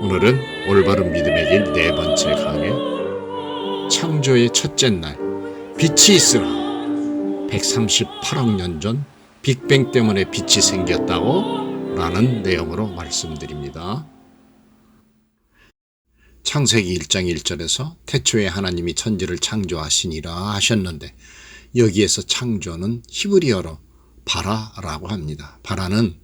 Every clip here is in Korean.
오늘은 올바른 믿음의 길 네 번째 강의 창조의 첫째 날 빛이 있으라 138억 년 전 빅뱅 때문에 빛이 생겼다고 라는 내용으로 말씀드립니다. 창세기 1장 1절에서 태초에 하나님이 천지를 창조하시니라 하셨는데 여기에서 창조는 히브리어로 바라라고 합니다. 바라는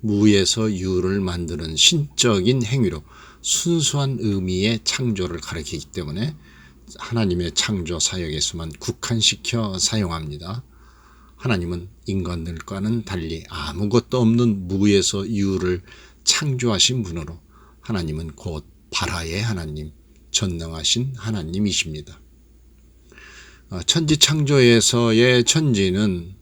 무에서 유를 만드는 신적인 행위로 순수한 의미의 창조를 가리키기 때문에 하나님의 창조 사역에서만 국한시켜 사용합니다. 하나님은 인간들과는 달리 아무것도 없는 무에서 유를 창조하신 분으로 하나님은 곧 바라의 하나님, 전능하신 하나님이십니다. 어, 천지 창조에서의 천지는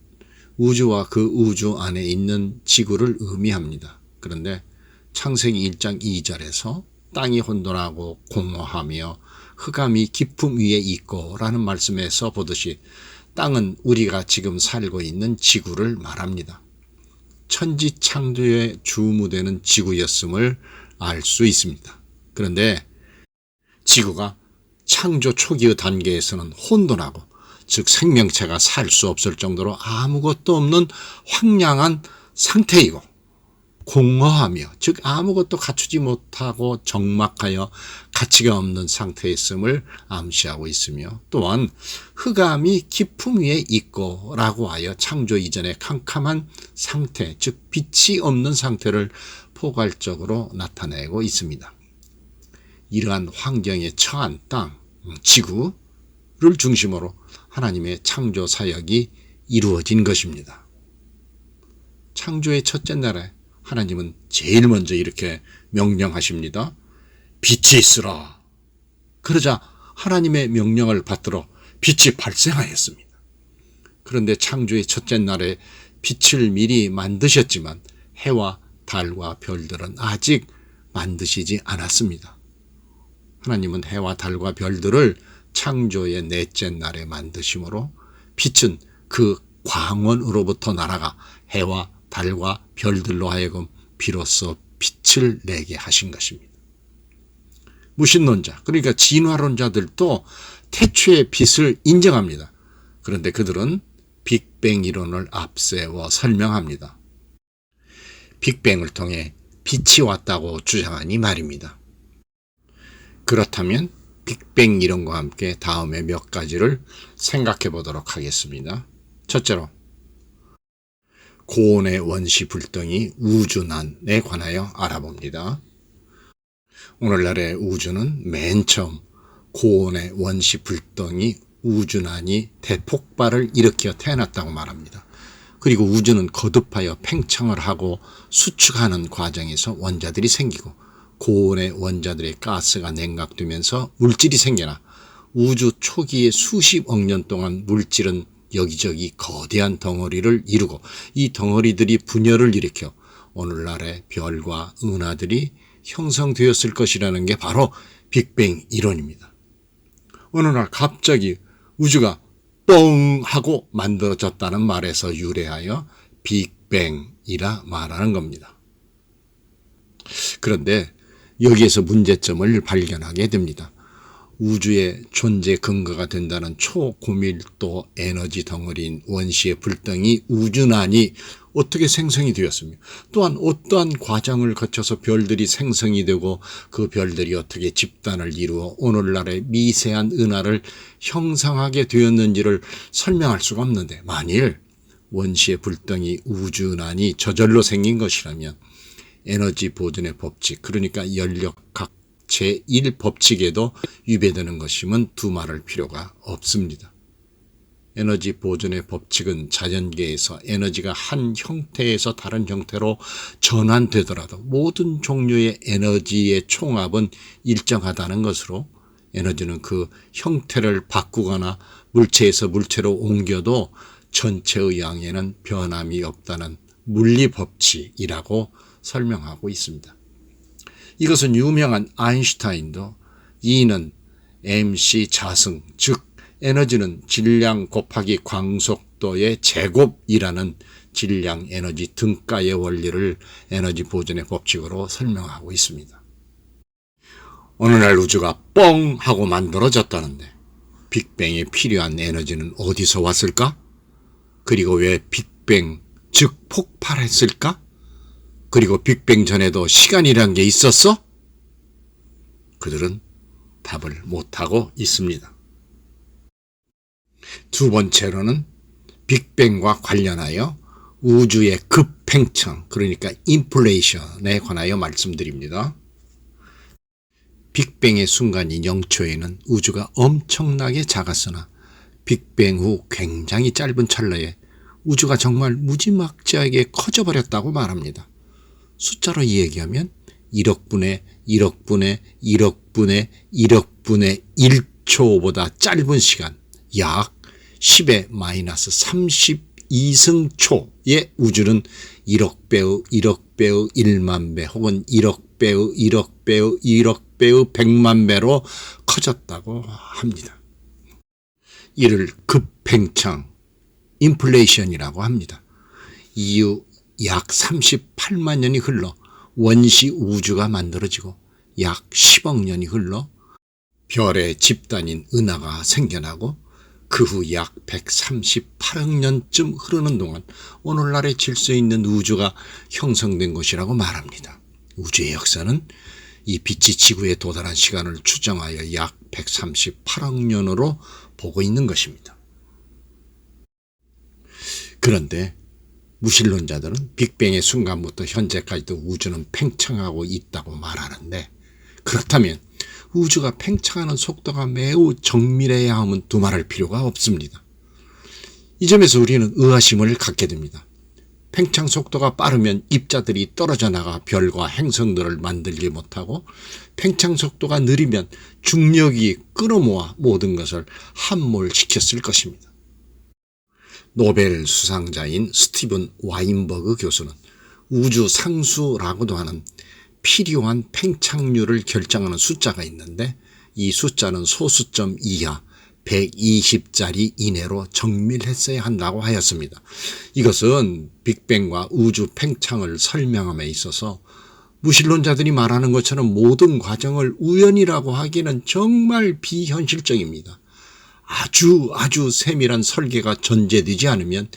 우주와 그 우주 안에 있는 지구를 의미합니다. 그런데 창세기 1장 2절에서 땅이 혼돈하고 공허하며 흑암이 깊음 위에 있고 라는 말씀에서 보듯이 땅은 우리가 지금 살고 있는 지구를 말합니다. 천지 창조의 주무되는 지구였음을 알 수 있습니다. 그런데 지구가 창조 초기의 단계에서는 혼돈하고 즉 생명체가 살 수 없을 정도로 아무것도 없는 황량한 상태이고 공허하며 즉 아무것도 갖추지 못하고 적막하여 가치가 없는 상태에 있음을 암시하고 있으며 또한 흑암이 깊음 위에 있고라고 하여 창조 이전의 캄캄한 상태 즉 빛이 없는 상태를 포괄적으로 나타내고 있습니다. 이러한 환경에 처한 땅, 지구를 중심으로 하나님의 창조 사역이 이루어진 것입니다. 창조의 첫째 날에 하나님은 제일 먼저 이렇게 명령하십니다. 빛이 있으라. 그러자 하나님의 명령을 받들어 빛이 발생하였습니다. 그런데 창조의 첫째 날에 빛을 미리 만드셨지만 해와 달과 별들은 아직 만드시지 않았습니다. 하나님은 해와 달과 별들을 창조의 넷째 날에 만드심으로 빛은 그 광원으로부터 날아가 해와 달과 별들로 하여금 비로소 빛을 내게 하신 것입니다. 무신론자, 그러니까 진화론자들도 태초의 빛을 인정합니다. 그런데 그들은 빅뱅 이론을 앞세워 설명합니다. 빅뱅을 통해 빛이 왔다고 주장하니 말입니다. 그렇다면 빅뱅 이론과 함께 다음에 몇 가지를 생각해 보도록 하겠습니다. 첫째로 고온의 원시 불덩이 우주난에 관하여 알아봅니다. 오늘날의 우주는 맨 처음 고온의 원시 불덩이 우주난이 대폭발을 일으켜 태어났다고 말합니다. 그리고 우주는 거듭하여 팽창을 하고 수축하는 과정에서 원자들이 생기고 고온의 원자들의 가스가 냉각되면서 물질이 생겨나 우주 초기의 수십억 년 동안 물질은 여기저기 거대한 덩어리를 이루고 이 덩어리들이 분열을 일으켜 오늘날의 별과 은하들이 형성되었을 것이라는 게 바로 빅뱅 이론입니다. 어느 날 갑자기 우주가 뻥 하고 만들어졌다는 말에서 유래하여 빅뱅이라 말하는 겁니다. 그런데 여기에서 문제점을 발견하게 됩니다. 우주의 존재 근거가 된다는 초고밀도 에너지 덩어리인 원시의 불덩이 우주난이 어떻게 생성이 되었습니까? 또한 어떠한 과정을 거쳐서 별들이 생성이 되고 그 별들이 어떻게 집단을 이루어 오늘날의 미세한 은하를 형성하게 되었는지를 설명할 수가 없는데 만일 원시의 불덩이 우주난이 저절로 생긴 것이라면 에너지 보존의 법칙 그러니까 연력 각 제1법칙에도 위배되는 것이면 두말할 필요가 없습니다. 에너지 보존의 법칙은 자연계에서 에너지가 한 형태에서 다른 형태로 전환되더라도 모든 종류의 에너지의 총합은 일정하다는 것으로 에너지는 그 형태를 바꾸거나 물체에서 물체로 옮겨도 전체의 양에는 변함이 없다는 물리 법칙이라고 설명하고 있습니다. 이것은 유명한 아인슈타인도 E는 mc 자승, 즉 에너지는 질량 곱하기 광속도의 제곱이라는 질량 에너지 등가의 원리를 에너지 보존의 법칙으로 설명하고 있습니다. 어느 날 우주가 뻥 하고 만들어졌다는데 빅뱅에 필요한 에너지는 어디서 왔을까? 그리고 왜 빅뱅, 즉 폭발했을까? 그리고 빅뱅 전에도 시간이란 게 있었어? 그들은 답을 못하고 있습니다. 두 번째로는 빅뱅과 관련하여 우주의 급팽창, 그러니까 인플레이션에 관하여 말씀드립니다. 빅뱅의 순간인 0초에는 우주가 엄청나게 작았으나 빅뱅 후 굉장히 짧은 찰나에 우주가 정말 무지막지하게 커져버렸다고 말합니다. 숫자로 이야기하면 1억 분의 1억 분의 1억 분의 1억 분의 1초보다 짧은 시간, 약 10의 마이너스 32승초의 우주는 1억 배의 1억 배의 1만 배 혹은 1억 배의 1억 배의 1억 배의 100만 배로 커졌다고 합니다. 이를 급팽창, 인플레이션이라고 합니다. 이후 약 38만 년이 흘러 원시 우주가 만들어지고 약 10억 년이 흘러 별의 집단인 은하가 생겨나고 그 후 약 138억 년쯤 흐르는 동안 오늘날의 질서 있는 우주가 형성된 것이라고 말합니다. 우주의 역사는 이 빛이 지구에 도달한 시간을 추정하여 약 138억 년으로 보고 있는 것입니다. 그런데 무신론자들은 빅뱅의 순간부터 현재까지도 우주는 팽창하고 있다고 말하는데 그렇다면 우주가 팽창하는 속도가 매우 정밀해야 함은 두말할 필요가 없습니다. 이 점에서 우리는 의아심을 갖게 됩니다. 팽창 속도가 빠르면 입자들이 떨어져 나가 별과 행성들을 만들지 못하고 팽창 속도가 느리면 중력이 끌어모아 모든 것을 함몰시켰을 것입니다. 노벨 수상자인 스티븐 와인버그 교수는 우주 상수라고도 하는 필요한 팽창률을 결정하는 숫자가 있는데 이 숫자는 소수점 이하 120짜리 이내로 정밀했어야 한다고 하였습니다. 이것은 빅뱅과 우주 팽창을 설명함에 있어서 무신론자들이 말하는 것처럼 모든 과정을 우연이라고 하기는 정말 비현실적입니다. 아주 아주 세밀한 설계가 전제되지 않으면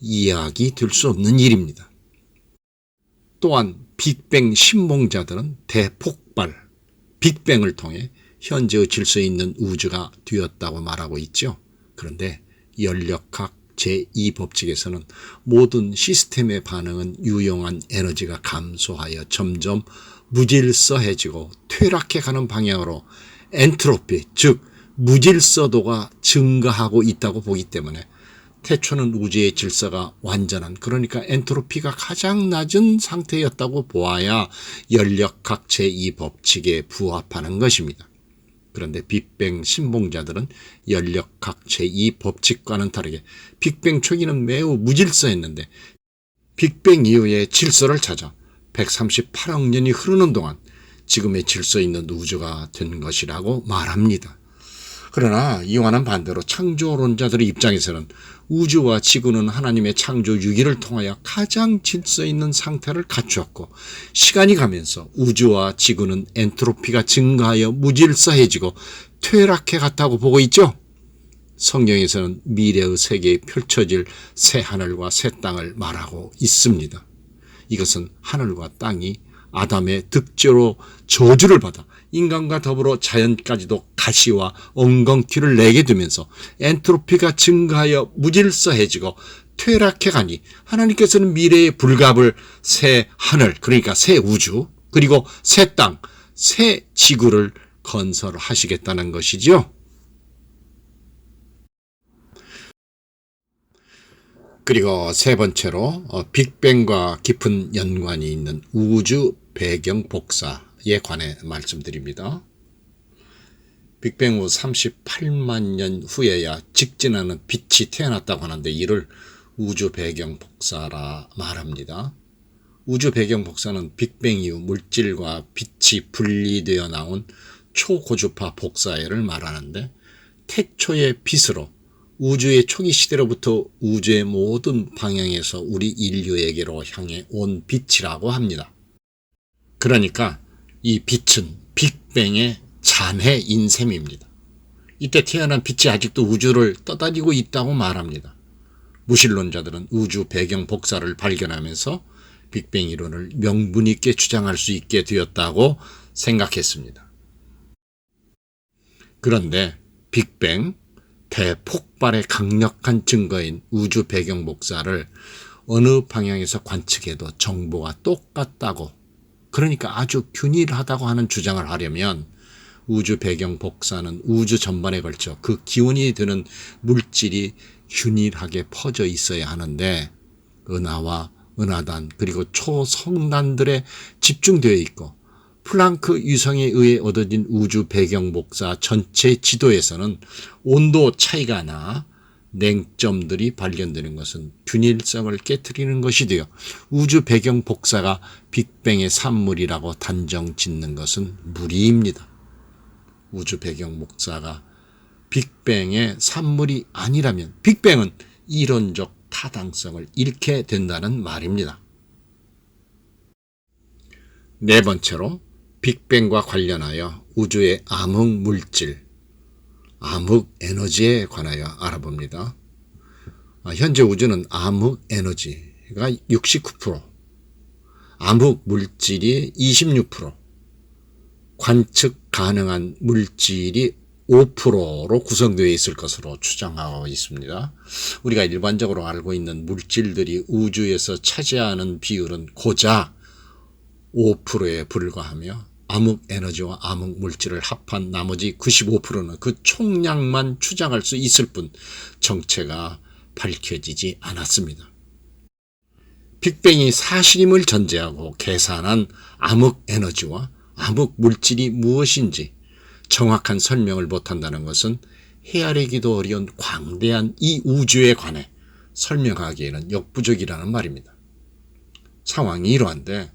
이해하기 될 수 없는 일입니다. 또한 빅뱅 신봉자들은 대폭발, 빅뱅을 통해 현재의 질서 있는 우주가 되었다고 말하고 있죠. 그런데 연력학 제2법칙에서는 모든 시스템의 반응은 유용한 에너지가 감소하여 점점 무질서해지고 퇴락해 가는 방향으로 엔트로피, 즉 무질서도가 증가하고 있다고 보기 때문에 태초는 우주의 질서가 완전한 그러니까 엔트로피가 가장 낮은 상태였다고 보아야 연력학 제2법칙에 부합하는 것입니다. 그런데 빅뱅 신봉자들은 연력학 제2법칙과는 다르게 빅뱅 초기는 매우 무질서했는데 빅뱅 이후에 질서를 찾아 138억 년이 흐르는 동안 지금의 질서 있는 우주가 된 것이라고 말합니다. 그러나 이와는 반대로 창조론자들의 입장에서는 우주와 지구는 하나님의 창조 유기를 통하여 가장 질서 있는 상태를 갖추었고 시간이 가면서 우주와 지구는 엔트로피가 증가하여 무질서해지고 퇴락해 갔다고 보고 있죠. 성경에서는 미래의 세계에 펼쳐질 새 하늘과 새 땅을 말하고 있습니다. 이것은 하늘과 땅이 아담의 득죄로 저주를 받아 인간과 더불어 자연까지도 가시와 엉겅퀴를 내게 되면서 엔트로피가 증가하여 무질서해지고 퇴락해 가니 하나님께서는 미래의 불갑을 새 하늘 그러니까 새 우주 그리고 새 땅, 새 지구를 건설하시겠다는 것이지요. 그리고 세 번째로 어, 빅뱅과 깊은 연관이 있는 우주 배경 복사 에 관해 말씀드립니다. 빅뱅 후 38만 년 후에야 직진하는 빛이 태어났다고 하는데 이를 우주 배경 복사라 말합니다. 우주 배경 복사는 빅뱅 이후 물질과 빛이 분리되어 나온 초고주파 복사회를 말하는데 태초의 빛으로 우주의 초기 시대로부터 우주의 모든 방향에서 우리 인류에게로 향해 온 빛이라고 합니다. 그러니까 이 빛은 빅뱅의 잔해인 셈입니다. 이때 태어난 빛이 아직도 우주를 떠다니고 있다고 말합니다. 무신론자들은 우주 배경 복사를 발견하면서 빅뱅 이론을 명분 있게 주장할 수 있게 되었다고 생각했습니다. 그런데 빅뱅 대폭발의 강력한 증거인 우주 배경 복사를 어느 방향에서 관측해도 정보가 똑같다고 그러니까 아주 균일하다고 하는 주장을 하려면 우주 배경 복사는 우주 전반에 걸쳐 그 기운이 드는 물질이 균일하게 퍼져 있어야 하는데 은하와 은하단 그리고 초성단들에 집중되어 있고 플랑크 유성에 의해 얻어진 우주 배경 복사 전체 지도에서는 온도 차이가 나 냉점들이 발견되는 것은 균일성을 깨뜨리는 것이 되어 우주 배경 복사가 빅뱅의 산물이라고 단정 짓는 것은 무리입니다. 우주 배경 복사가 빅뱅의 산물이 아니라면 빅뱅은 이론적 타당성을 잃게 된다는 말입니다. 네 번째로 빅뱅과 관련하여 우주의 암흑 물질, 암흑 에너지에 관하여 알아봅니다. 아, 현재 우주는 암흑 에너지가 69%, 암흑 물질이 26%, 관측 가능한 물질이 5%로 구성되어 있을 것으로 추정하고 있습니다. 우리가 일반적으로 알고 있는 물질들이 우주에서 차지하는 비율은 고작 5%에 불과하며 암흑 에너지와 암흑 물질을 합한 나머지 95%는 그 총량만 추정할 수 있을 뿐 정체가 밝혀지지 않았습니다. 빅뱅이 사실임을 전제하고 계산한 암흑 에너지와 암흑 물질이 무엇인지 정확한 설명을 못한다는 것은 헤아리기도 어려운 광대한 이 우주에 관해 설명하기에는 역부족이라는 말입니다. 상황이 이러한데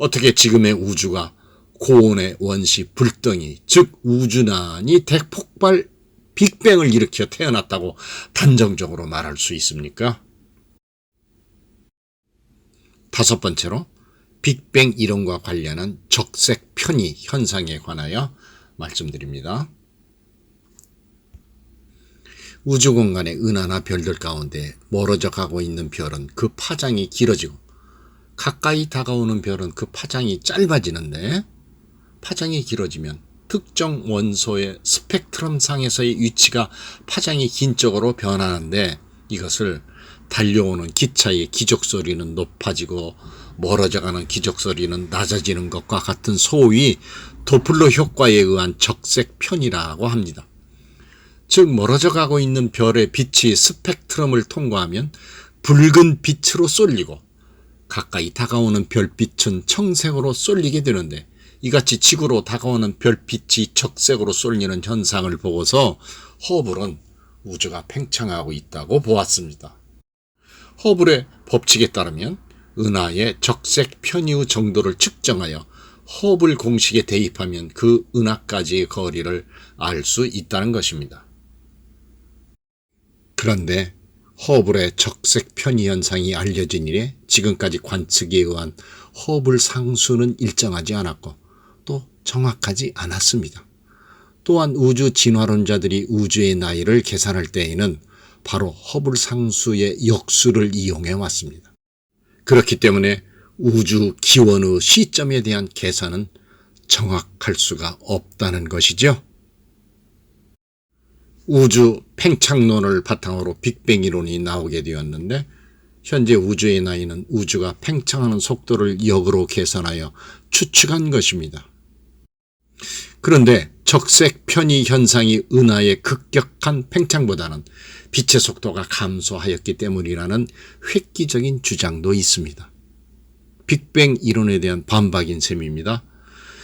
어떻게 지금의 우주가 고온의 원시 불덩이, 즉 우주난이 대폭발 빅뱅을 일으켜 태어났다고 단정적으로 말할 수 있습니까? 다섯 번째로 빅뱅 이론과 관련한 적색 편의 현상에 관하여 말씀드립니다. 우주 공간의 은하나 별들 가운데 멀어져 가고 있는 별은 그 파장이 길어지고 가까이 다가오는 별은 그 파장이 짧아지는데 파장이 길어지면 특정 원소의 스펙트럼 상에서의 위치가 파장이 긴 쪽으로 변하는데 이것을 달려오는 기차의 기적 소리는 높아지고 멀어져 가는 기적 소리는 낮아지는 것과 같은 소위 도플러 효과에 의한 적색 편이라고 합니다. 즉 멀어져 가고 있는 별의 빛이 스펙트럼을 통과하면 붉은 빛으로 쏠리고 가까이 다가오는 별빛은 청색으로 쏠리게 되는데 이같이 지구로 다가오는 별빛이 적색으로 쏠리는 현상을 보고서 허블은 우주가 팽창하고 있다고 보았습니다. 허블의 법칙에 따르면 은하의 적색 편유 정도를 측정하여 허블 공식에 대입하면 그 은하까지의 거리를 알 수 있다는 것입니다. 그런데 허블의 적색 편의 현상이 알려진 이래 지금까지 관측에 의한 허블 상수는 일정하지 않았고 또 정확하지 않았습니다. 또한 우주 진화론자들이 우주의 나이를 계산할 때에는 바로 허블 상수의 역수를 이용해 왔습니다. 그렇기 때문에 우주 기원의 시점에 대한 계산은 정확할 수가 없다는 것이죠. 우주 팽창론을 바탕으로 빅뱅 이론이 나오게 되었는데 현재 우주의 나이는 우주가 팽창하는 속도를 역으로 계산하여 추측한 것입니다. 그런데 적색 편의 현상이 은하의 급격한 팽창보다는 빛의 속도가 감소하였기 때문이라는 획기적인 주장도 있습니다. 빅뱅 이론에 대한 반박인 셈입니다.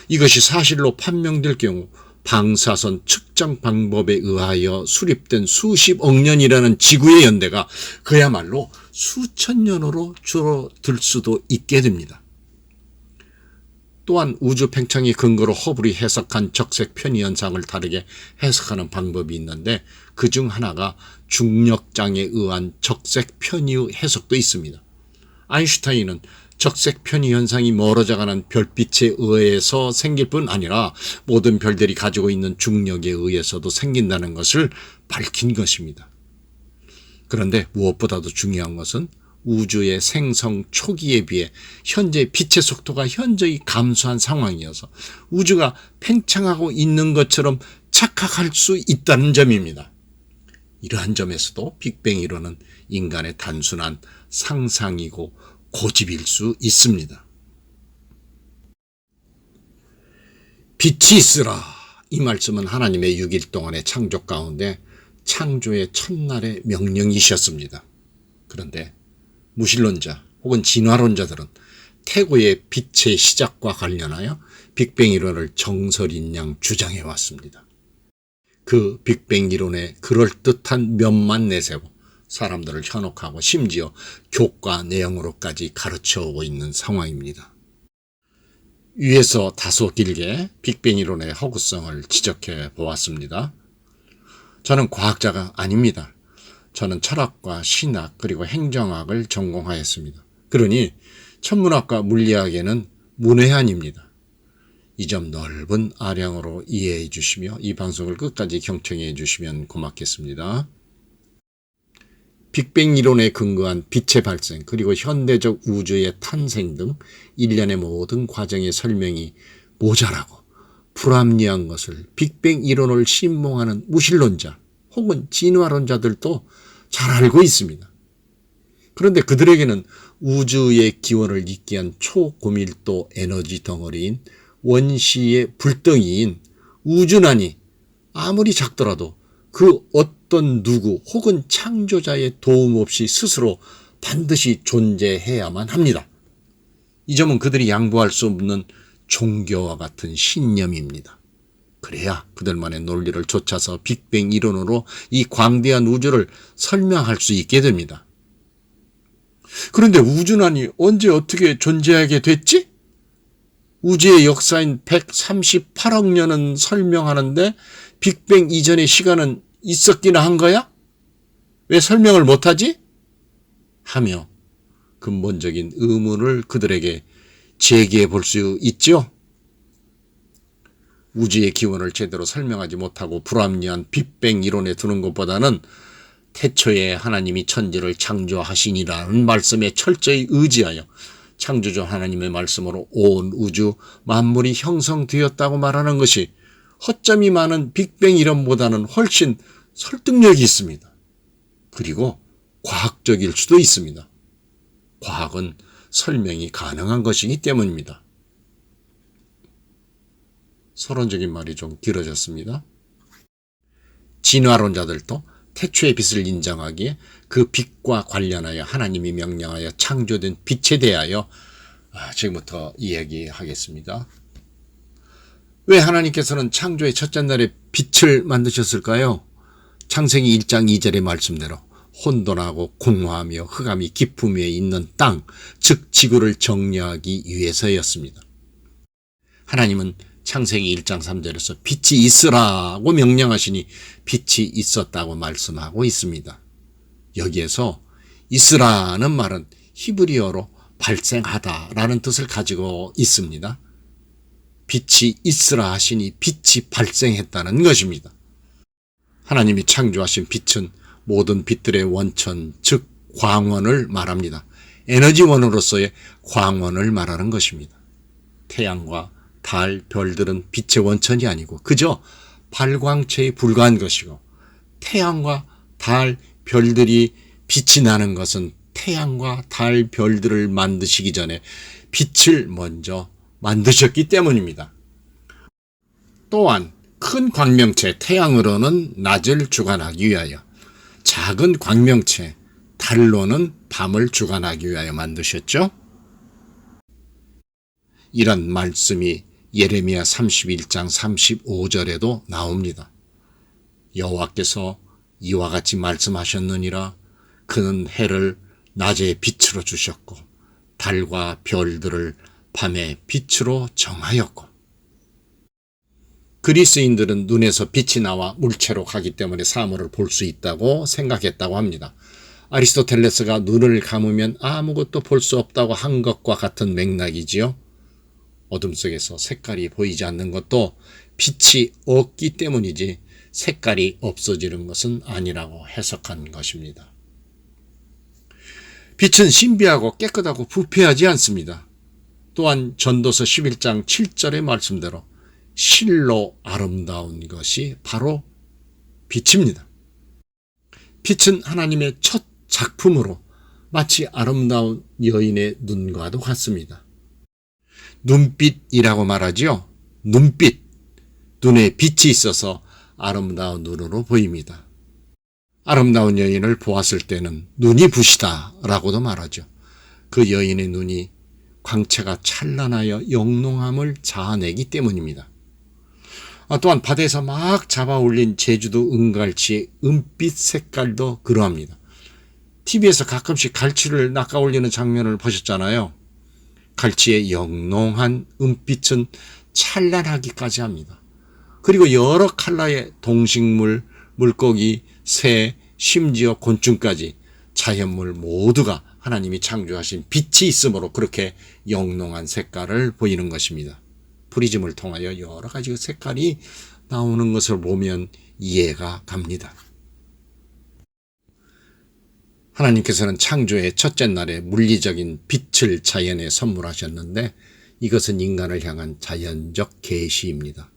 이것이 사실로 판명될 경우 방사선 측정 방법에 의하여 수립된 수십억 년이라는 지구의 연대가 그야말로 수천 년으로 줄어들 수도 있게 됩니다. 또한 우주 팽창의 근거로 허블이 해석한 적색 편의 현상을 다르게 해석하는 방법이 있는데 그 중 하나가 중력장에 의한 적색 편의 해석도 있습니다. 아인슈타인은 적색 편의 현상이 멀어져가는 별빛에 의해서 생길 뿐 아니라 모든 별들이 가지고 있는 중력에 의해서도 생긴다는 것을 밝힌 것입니다. 그런데 무엇보다도 중요한 것은 우주의 생성 초기에 비해 현재 빛의 속도가 현저히 감소한 상황이어서 우주가 팽창하고 있는 것처럼 착각할 수 있다는 점입니다. 이러한 점에서도 빅뱅 이론은 인간의 단순한 상상이고 고집일 수 있습니다. 빛이 있으라. 이 말씀은 하나님의 6일 동안의 창조 가운데 창조의 첫날의 명령이셨습니다. 그런데 무신론자 혹은 진화론자들은 태고의 빛의 시작과 관련하여 빅뱅 이론을 정설인 양 주장해 왔습니다. 그 빅뱅 이론의 그럴듯한 면만 내세워 사람들을 현혹하고 심지어 교과 내용으로까지 가르쳐 오고 있는 상황입니다. 위에서 다소 길게 빅뱅 이론의 허구성을 지적해 보았습니다. 저는 과학자가 아닙니다. 저는 철학과 신학 그리고 행정학을 전공하였습니다. 그러니 천문학과 물리학에는 문외한입니다. 이 점 넓은 아량으로 이해해 주시며 이 방송을 끝까지 경청해 주시면 고맙겠습니다. 빅뱅 이론에 근거한 빛의 발생 그리고 현대적 우주의 탄생 등 일련의 모든 과정의 설명이 모자라고 불합리한 것을 빅뱅 이론을 신봉하는 무신론자 혹은 진화론자들도 잘 알고 있습니다. 그런데 그들에게는 우주의 기원을 잇게 한 초고밀도 에너지 덩어리인 원시의 불덩이인 우주난이 아무리 작더라도 그 어떤 누구 혹은 창조자의 도움 없이 스스로 반드시 존재해야만 합니다. 이 점은 그들이 양보할 수 없는 종교와 같은 신념입니다. 그래야 그들만의 논리를 쫓아서 빅뱅 이론으로 이 광대한 우주를 설명할 수 있게 됩니다. 그런데 우주난이 언제 어떻게 존재하게 됐지? 우주의 역사인 138억 년은 설명하는데 빅뱅 이전의 시간은 있었기나 한 거야? 왜 설명을 못하지? 하며 근본적인 의문을 그들에게 제기해 볼 수 있죠? 우주의 기원을 제대로 설명하지 못하고 불합리한 빅뱅 이론에 두는 것보다는 태초에 하나님이 천지를 창조하시니라는 말씀에 철저히 의지하여 창조주 하나님의 말씀으로 온 우주 만물이 형성되었다고 말하는 것이 허점이 많은 빅뱅 이론보다는 훨씬 설득력이 있습니다. 그리고 과학적일 수도 있습니다. 과학은 설명이 가능한 것이기 때문입니다. 서론적인 말이 좀 길어졌습니다. 진화론자들도 태초의 빛을 인정하기에 그 빛과 관련하여 하나님이 명령하여 창조된 빛에 대하여 아, 지금부터 이야기하겠습니다. 왜 하나님께서는 창조의 첫째 날에 빛을 만드셨을까요? 창세기 1장 2절의 말씀대로 혼돈하고 공허하며 흑암이 깊음 위에 있는 땅, 즉 지구를 정리하기 위해서였습니다. 하나님은 창세기 1장 3절에서 빛이 있으라고 명령하시니 빛이 있었다고 말씀하고 있습니다. 여기에서 있으라는 말은 히브리어로 발생하다라는 뜻을 가지고 있습니다. 빛이 있으라 하시니 빛이 발생했다는 것입니다. 하나님이 창조하신 빛은 모든 빛들의 원천, 즉 광원을 말합니다. 에너지원으로서의 광원을 말하는 것입니다. 태양과 달, 별들은 빛의 원천이 아니고 그저 발광체에 불과한 것이고 태양과 달, 별들이 빛이 나는 것은 태양과 달, 별들을 만드시기 전에 빛을 먼저 만드셨기 때문입니다. 또한 큰 광명체 태양으로는 낮을 주관하기 위하여 작은 광명체 달로는 밤을 주관하기 위하여 만드셨죠. 이런 말씀이 예레미야 31장 35절에도 나옵니다. 여호와께서 이와 같이 말씀하셨느니라 그는 해를 낮에 빛으로 주셨고 달과 별들을 밤에 빛으로 정하였고 그리스인들은 눈에서 빛이 나와 물체로 가기 때문에 사물을 볼 수 있다고 생각했다고 합니다. 아리스토텔레스가 눈을 감으면 아무것도 볼 수 없다고 한 것과 같은 맥락이지요. 어둠 속에서 색깔이 보이지 않는 것도 빛이 없기 때문이지 색깔이 없어지는 것은 아니라고 해석한 것입니다. 빛은 신비하고 깨끗하고 부패하지 않습니다. 또한 전도서 11장 7절의 말씀대로 실로 아름다운 것이 바로 빛입니다. 빛은 하나님의 첫 작품으로 마치 아름다운 여인의 눈과도 같습니다. 눈빛이라고 말하지요. 눈빛. 눈에 빛이 있어서 아름다운 눈으로 보입니다. 아름다운 여인을 보았을 때는 눈이 부시다 라고도 말하죠. 그 여인의 눈이 광채가 찬란하여 영롱함을 자아내기 때문입니다. 아, 또한 바다에서 막 잡아 올린 제주도 은갈치의 은빛 색깔도 그러합니다. TV에서 가끔씩 갈치를 낚아 올리는 장면을 보셨잖아요. 갈치의 영롱한 은빛은 찬란하기까지 합니다. 그리고 여러 컬러의 동식물, 물고기, 새, 심지어 곤충까지 자연물 모두가 하나님이 창조하신 빛이 있으므로 그렇게 영롱한 색깔을 보이는 것입니다. 프리즘을 통하여 여러 가지 색깔이 나오는 것을 보면 이해가 갑니다. 하나님께서는 창조의 첫째 날에 물리적인 빛을 자연에 선물하셨는데 이것은 인간을 향한 자연적 계시입니다.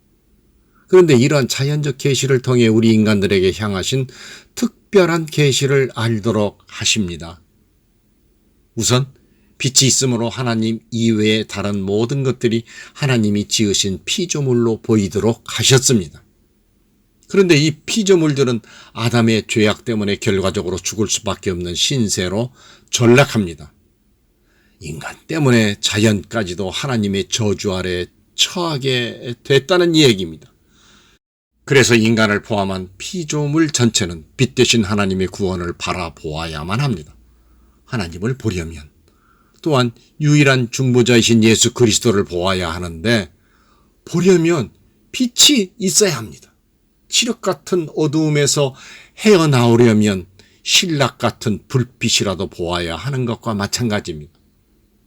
그런데 이러한 자연적 계시를 통해 우리 인간들에게 향하신 특별한 계시를 알도록 하십니다. 우선 빛이 있으므로 하나님 이외의 다른 모든 것들이 하나님이 지으신 피조물로 보이도록 하셨습니다. 그런데 이 피조물들은 아담의 죄악 때문에 결과적으로 죽을 수밖에 없는 신세로 전락합니다. 인간 때문에 자연까지도 하나님의 저주 아래 처하게 됐다는 얘기입니다. 그래서 인간을 포함한 피조물 전체는 빛 대신 하나님의 구원을 바라보아야만 합니다. 하나님을 보려면 또한 유일한 중보자이신 예수 그리스도를 보아야 하는데 보려면 빛이 있어야 합니다. 칠흑 같은 어두움에서 헤어나오려면 신락 같은 불빛이라도 보아야 하는 것과 마찬가지입니다.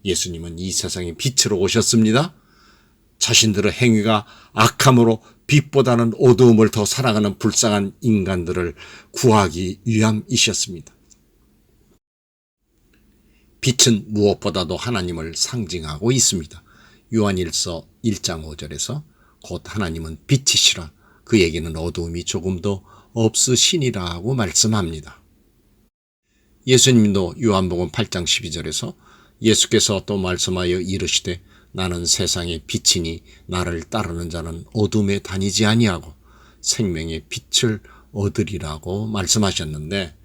예수님은 이 세상에 빛으로 오셨습니다. 자신들의 행위가 악함으로 빛보다는 어두움을 더 사랑하는 불쌍한 인간들을 구하기 위함이셨습니다. 빛은 무엇보다도 하나님을 상징하고 있습니다. 요한일서 1장 5절에서 곧 하나님은 빛이시라 그 얘기는 어두움이 조금도 없으시니라고 말씀합니다. 예수님도 요한복음 8장 12절에서 예수께서 또 말씀하여 이르시되 나는 세상의 빛이니 나를 따르는 자는 어둠에 다니지 아니하고 생명의 빛을 얻으리라고 말씀하셨는데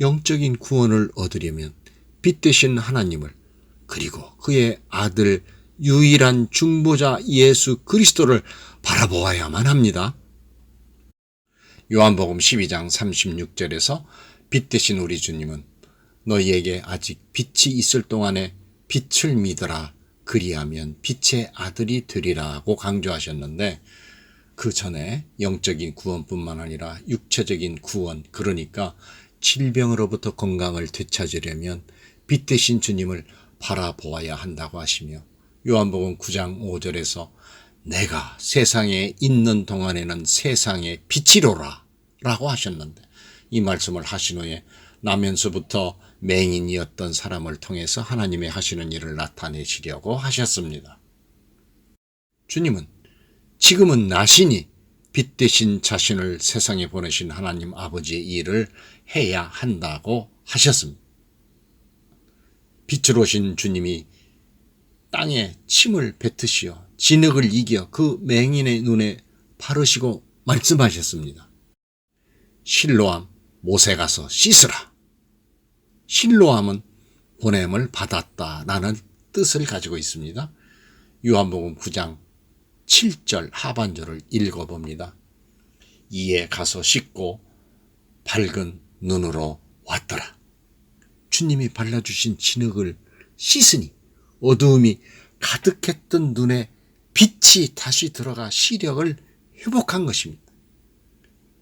영적인 구원을 얻으려면 빛 대신 하나님을 그리고 그의 아들 유일한 중보자 예수 그리스도를 바라보아야만 합니다. 요한복음 12장 36절에서 빛 대신 우리 주님은 너희에게 아직 빛이 있을 동안에 빛을 믿어라. 그리하면 빛의 아들이 되리라고 강조하셨는데 그 전에 영적인 구원뿐만 아니라 육체적인 구원 그러니까 질병으로부터 건강을 되찾으려면 빛 대신 주님을 바라보아야 한다고 하시며 요한복음 9장 5절에서 내가 세상에 있는 동안에는 세상의 빛이로라 라고 하셨는데 이 말씀을 하신 후에 나면서부터 맹인이었던 사람을 통해서 하나님의 하시는 일을 나타내시려고 하셨습니다. 주님은 지금은 나신이 빛 대신 자신을 세상에 보내신 하나님 아버지의 일을 해야 한다고 하셨습니다. 빛으로 오신 주님이 땅에 침을 뱉으시어 진흙을 이겨 그 맹인의 눈에 바르시고 말씀하셨습니다. 실로암 못에 가서 씻으라. 실로암은 보냄을 받았다라는 뜻을 가지고 있습니다. 요한복음 9장 7절 하반절을 읽어봅니다. 이에 가서 씻고 밝은 눈으로 왔더라. 주님이 발라주신 진흙을 씻으니 어두움이 가득했던 눈에 빛이 다시 들어가 시력을 회복한 것입니다.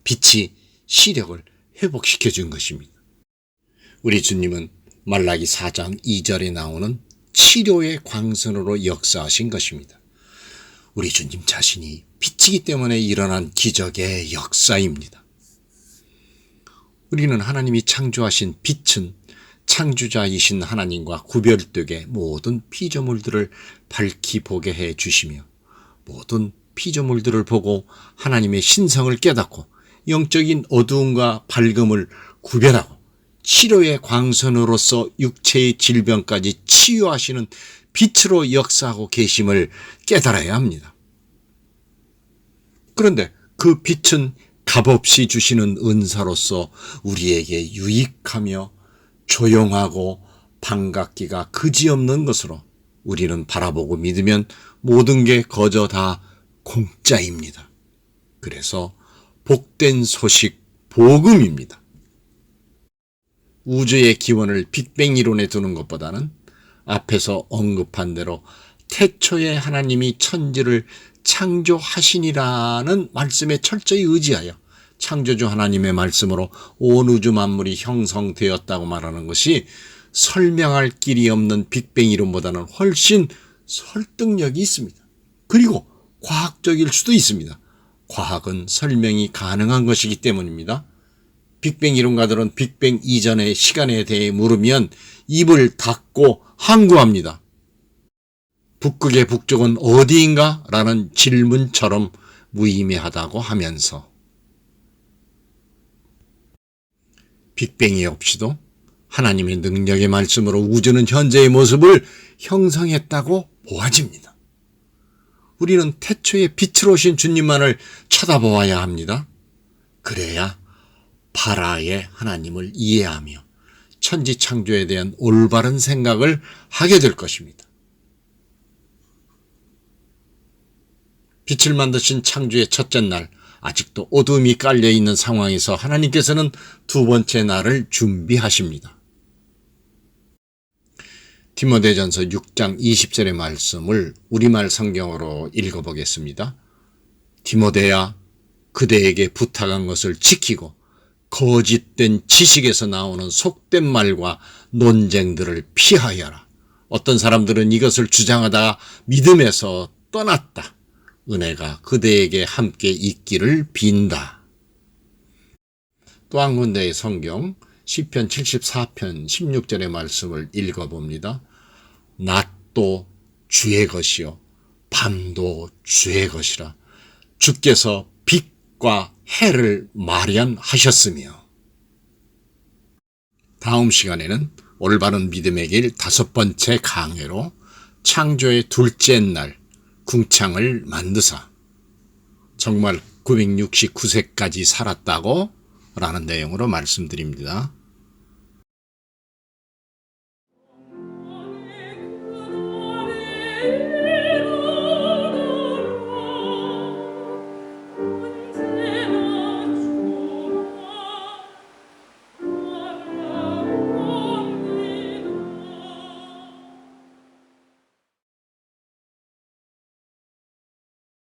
빛이 시력을 회복시켜 준 것입니다. 우리 주님은 말라기 4장 2절에 나오는 치료의 광선으로 역사하신 것입니다. 우리 주님 자신이 빛이기 때문에 일어난 기적의 역사입니다. 우리는 하나님이 창조하신 빛은 창조자이신 하나님과 구별되게 모든 피조물들을 밝히 보게 해 주시며 모든 피조물들을 보고 하나님의 신성을 깨닫고 영적인 어두움과 밝음을 구별하고 치료의 광선으로서 육체의 질병까지 치유하시는 빛으로 역사하고 계심을 깨달아야 합니다. 그런데 그 빛은 값없이 주시는 은사로서 우리에게 유익하며 조용하고 반갑기가 그지없는 것으로 우리는 바라보고 믿으면 모든 게 거저 다 공짜입니다. 그래서 복된 소식 복음입니다. 우주의 기원을 빅뱅 이론에 두는 것보다는 앞에서 언급한 대로 태초에 하나님이 천지를 창조하시니라는 말씀에 철저히 의지하여 창조주 하나님의 말씀으로 온 우주 만물이 형성되었다고 말하는 것이 설명할 길이 없는 빅뱅 이론보다는 훨씬 설득력이 있습니다. 그리고 과학적일 수도 있습니다. 과학은 설명이 가능한 것이기 때문입니다. 빅뱅 이론가들은 빅뱅 이전의 시간에 대해 물으면 입을 닫고 항구합니다. 북극의 북쪽은 어디인가? 라는 질문처럼 무의미하다고 하면서 빅뱅이 없이도 하나님의 능력의 말씀으로 우주는 현재의 모습을 형성했다고 보아집니다. 우리는 태초에 빛으로 오신 주님만을 쳐다보아야 합니다. 그래야 바라의 하나님을 이해하며 천지 창조에 대한 올바른 생각을 하게 될 것입니다. 빛을 만드신 창조의 첫째 날, 아직도 어둠이 깔려 있는 상황에서 하나님께서는 두 번째 날을 준비하십니다. 디모데전서 6장 20절의 말씀을 우리말 성경으로 읽어보겠습니다. 디모데야, 그대에게 부탁한 것을 지키고 거짓된 지식에서 나오는 속된 말과 논쟁들을 피하여라. 어떤 사람들은 이것을 주장하다가 믿음에서 떠났다. 은혜가 그대에게 함께 있기를 빈다. 또한 군데의 성경 시편 74편 16절의 말씀을 읽어봅니다. 낮도 주의 것이요 밤도 주의 것이라 주께서 빛과 해를 마련하셨으며 다음 시간에는 올바른 믿음의 길 다섯 번째 강해로 창조의 둘째 날 궁창을 만드사 정말 969세까지 살았다고 라는 내용으로 말씀드립니다.